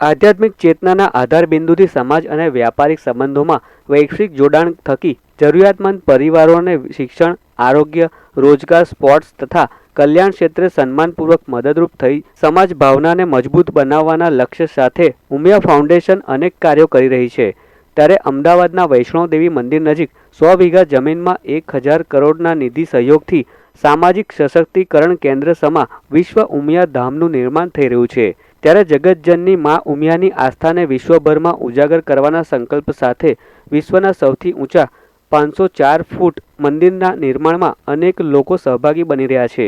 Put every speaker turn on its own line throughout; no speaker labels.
આધ્યાત્મિક ચેતનાના આધાર બિંદુથી સમાજ અને વ્યાપારિક સંબંધોમાં વૈશ્વિક જોડાણ થકી જરૂરિયાતમંદ પરિવારોને શિક્ષણ, આરોગ્ય, રોજગાર, સ્પોર્ટ્સ તથા કલ્યાણ ક્ષેત્રે સન્માનપૂર્વક મદદરૂપ થઈ સમાજ ભાવનાને મજબૂત બનાવવાના લક્ષ્ય સાથે ઉમિયા ફાઉન્ડેશન અનેક કાર્યો કરી રહી છે. ત્યારે અમદાવાદના વૈષ્ણોદેવી મંદિર નજીક સો વીઘા જમીનમાં એક હજાર કરોડના નિધિ સહયોગથી સામાજિક સશક્તિકરણ કેન્દ્ર સમા વિશ્વ ઉમિયા ધામનું નિર્માણ થઈ રહ્યું છે. ત્યારે જગતજનની મા ઉમિયાની આસ્થાને વિશ્વભરમાં ઉજાગર કરવાના સંકલ્પ સાથે વિશ્વના સૌથી ઊંચા પાંચસો ચાર ફૂટ મંદિરના નિર્માણમાં અનેક લોકો સહભાગી બની રહ્યા છે.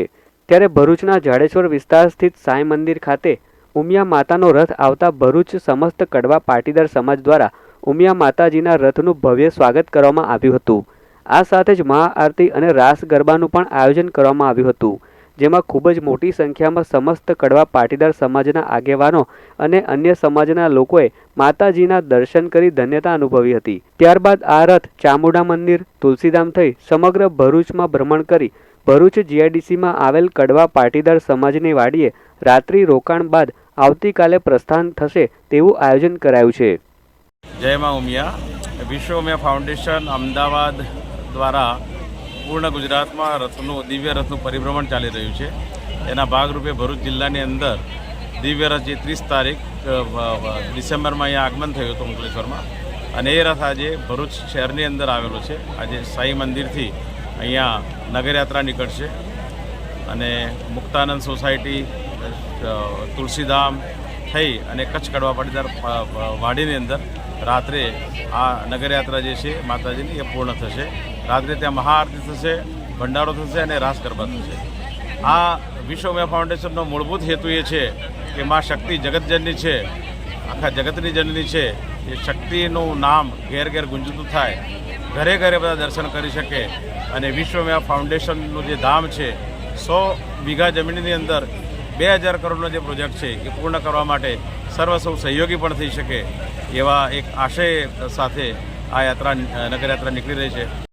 ત્યારે ભરૂચના જાડેશ્વર વિસ્તાર સ્થિત સાંઈ મંદિર ખાતે ઉમિયા માતાનો રથ આવતા ભરૂચ સમસ્ત કડવા પાટીદાર સમાજ દ્વારા ઉમિયા માતાજીના રથનું ભવ્ય સ્વાગત કરવામાં આવ્યું હતું. આ સાથે જ મહાઆરતી અને રાસ ગરબાનું પણ આયોજન કરવામાં આવ્યું હતું. જેમાં ખૂબ જ મોટી સંખ્યામાં સમસ્ત કડવા પાટીદાર સમાજના આગેવાનો અને અન્ય સમાજના લોકોએ માતાજીના દર્શન કરી ધન્યતા અનુભવી હતી. ત્યારબાદ આ રથ ચામુંડા મંદિર, તુલસીધામ થઈ સમગ્ર ભરૂચમાં ભ્રમણ કરી ભરૂચ જીઆઈડીસીમાં આવેલ કડવા પાટીદાર સમાજની વાડીએ રાત્રિ રોકાણ બાદ આવતીકાલે પ્રસ્થાન થશે તેવું આયોજન કરાયું છે.
જય મા ઉમિયા. વિશ્વ ઉમિયા ફાઉન્ડેશન અમદાવાદ દ્વારા પૂર્ણ ગુજરાતમાં રથનું, દિવ્ય રથનું પરિભ્રમણ ચાલી રહ્યું છે. એના ભાગરૂપે ભરૂચ જિલ્લાની અંદર દિવ્ય રથ જે ત્રીસ તારીખ ડિસેમ્બરમાં અહીંયા આગમન થયું હતું અંકલેશ્વરમાં અને એ રથ આજે ભરૂચ શહેરની અંદર આવેલો છે. આજે સાંઈ મંદિરથી અહીંયા નગરયાત્રા નીકળશે. અને મુક્તાનંદ સોસાયટી તુલસીધામ થઈ અને કચ્છ કડવા પાટીદાર વાડીની અંદર રાત્રે આ નગરયાત્રા જે છે માતાજીની એ પૂર્ણ થશે. રાત્રે ત્યાં મહાઆરતી થશે, ભંડારો થશે અને રાસ ગરબા થશે. આ વિશ્વ ઉમિયા ફાઉન્ડેશનનો મૂળભૂત હેતુ એ છે કે મા શક્તિ જગતજનની છે, આખા જગતની જનની છે. એ શક્તિનું નામ ઘેર ઘેર ગુંજતું થાય, ઘરે ઘરે બધા દર્શન કરી શકે અને વિશ્વમયા ફાઉન્ડેશનનું જે ધામ છે, સો વીઘા જમીનની અંદર બે હજાર કરોડનો જે પ્રોજેક્ટ છે એ પૂર્ણ કરવા માટે સર્વ સૌ સહયોગી પણ થઈ શકે એવા એક આશય સાથે આ યાત્રા, નગરયાત્રા નીકળી રહી છે.